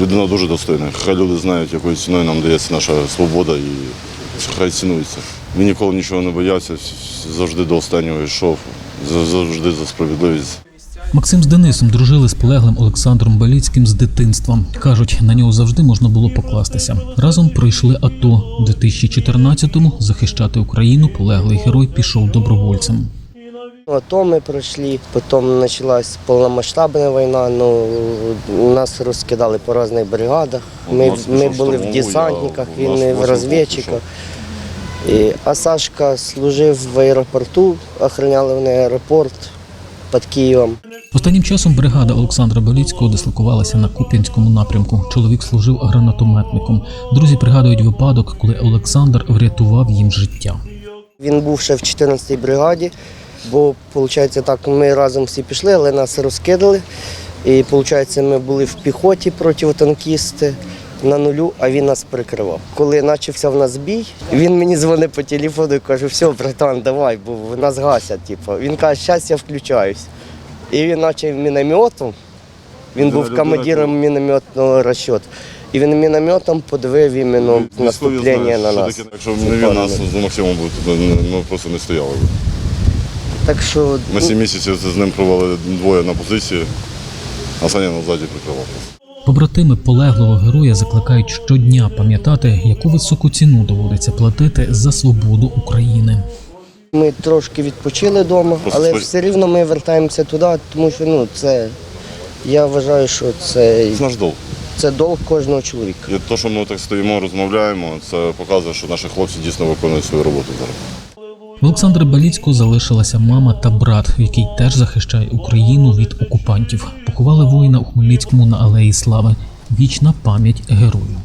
Людина дуже достойна. Хай люди знають, якою ціною нам дається наша свобода і хай цінується. Він ніколи нічого не боявся, завжди до останнього йшов, завжди за справедливість. Максим з Денисом дружили з полеглим Олександром Баліцьким з дитинства. кажуть, на нього завжди можна було покластися. Разом пройшли АТО. У 2014-му захищати Україну полеглий герой пішов добровольцем. АТО мы прошли, потом началась полномасштабная война, ну, нас розкидали по різних бригадах. Ми, ми були в десантниках, він в розвідчиках. І, а Сашка служив в аеропорту, охороняли вони аеропорт під Києвом. Останнім часом бригада Олександра Баліцького дислокувалася на Куп'янському напрямку. Чоловік служив гранатометником. Друзі пригадують випадок, коли Олександр врятував їм життя. Він був ще в 14-й бригаді, бо виходить, так ми разом всі пішли, але нас розкидали. І виходить, ми були в піхоті противотанкісти на нулю, а він нас прикривав. Коли почався в нас бій, він мені дзвонить по телефону і каже, все, братан, давай, бо нас гасять. Типу. Він каже, зараз я включаюсь. І він почав мінометом. Він був командиром мінометного розчету. І він мінометом подивив іменно наступлення на нас. Якщо б не він нас з Максимом ми просто не стояли. Так що Ми сім місяців з ним провели двоє на позиції, а Саня назаді прикривав. Побратими полеглого героя закликають щодня пам'ятати, яку високу ціну доводиться платити за свободу України. Ми трошки відпочили вдома, але все рівно ми вертаємося туди, тому що ну це я вважаю, що це, Це наш долг. це долг кожного чоловіка. І те, що ми так стоїмо, розмовляємо, це показує, що наші хлопці дійсно виконують свою роботу зараз. В Олександра Баліцького залишилася мама та брат, який теж захищає Україну від окупантів. Поховали воїна у Хмельницькому на алеї Слави. Вічна пам'ять герою.